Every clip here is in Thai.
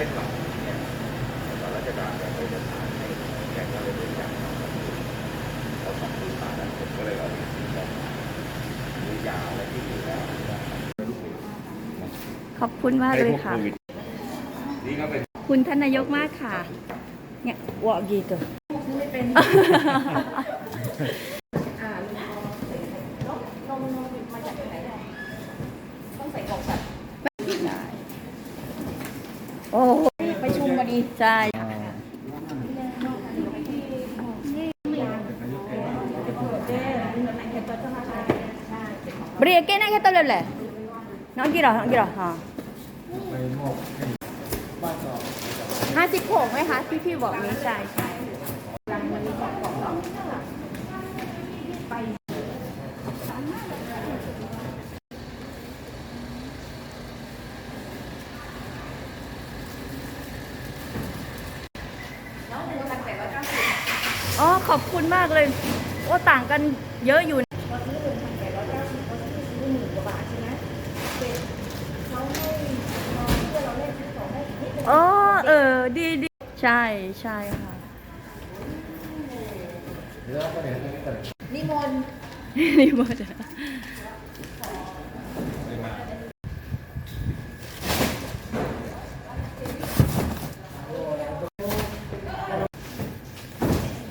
เป็นหลักเนี่ยราชการเนี่จะามให้แข่เลยเป็นอย่เราสองพื้นานั้นผมก็เลยเอาวิธีกามียาและที่อยู่แล้วขอบคุณมากเลยค่ะ คุณท่านนายกมากค่ะ เนี่ยวอกีตัวไม่เป็น ชุมพอดีใช่ Beri again nak kata boleh? Nak kira, nak kira. Ha. ห้าสิบหกไหมคะที่พี่บอกนี้ใช่ใช่ อ๋อ ขอบคุณมากเลย โอ้ต่างกันเยอะอยู่นะอ๋อ เออ ดีดีใช่ใช่ค่ะ นิมนต์ นี่หมด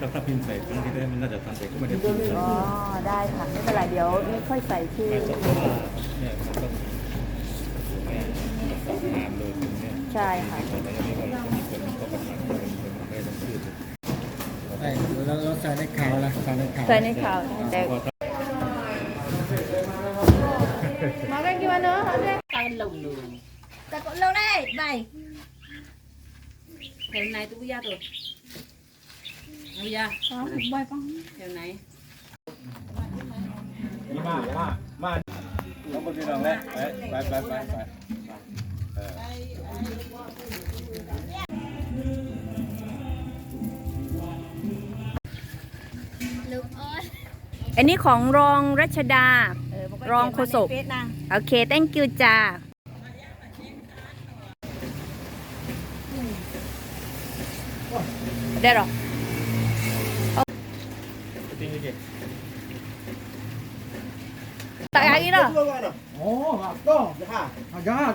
ก็ถ้าพิมพ์ใส่ครั้งที่แล้วมันน่าจะทันแต่ก็ไม่ได้พิมพ์ใส่อ๋อได้ค่ะไม่เป็นไรเดี๋ยวนี่ค่อยใส่ชื่อไม่ต้องว่าเนี่ยมันต้องถูกแม่งานเลยตรงเนี้ยใช่ค่ะแต่ในนี้มันก็มีคนก็ประสานคนคนได้ต้องชื่อใช่เราเราใส่ในข่าวละใส่ในข่าวใส่ในข่าวแต่ก็ถ้า Makan gimana? Makan lông Takut lâu đây, bye. Theo này tôi ra rồi. Bây giờ, Bye con. theo này. นี่มามามาต้องไปลองแล้วไปไปไปไปเอออันนี้ของรองรัชดา รองโฆษกโอเค thank you จ้าได้หรอ Tak hari lah. Oh, apa? Jahat. Jahat.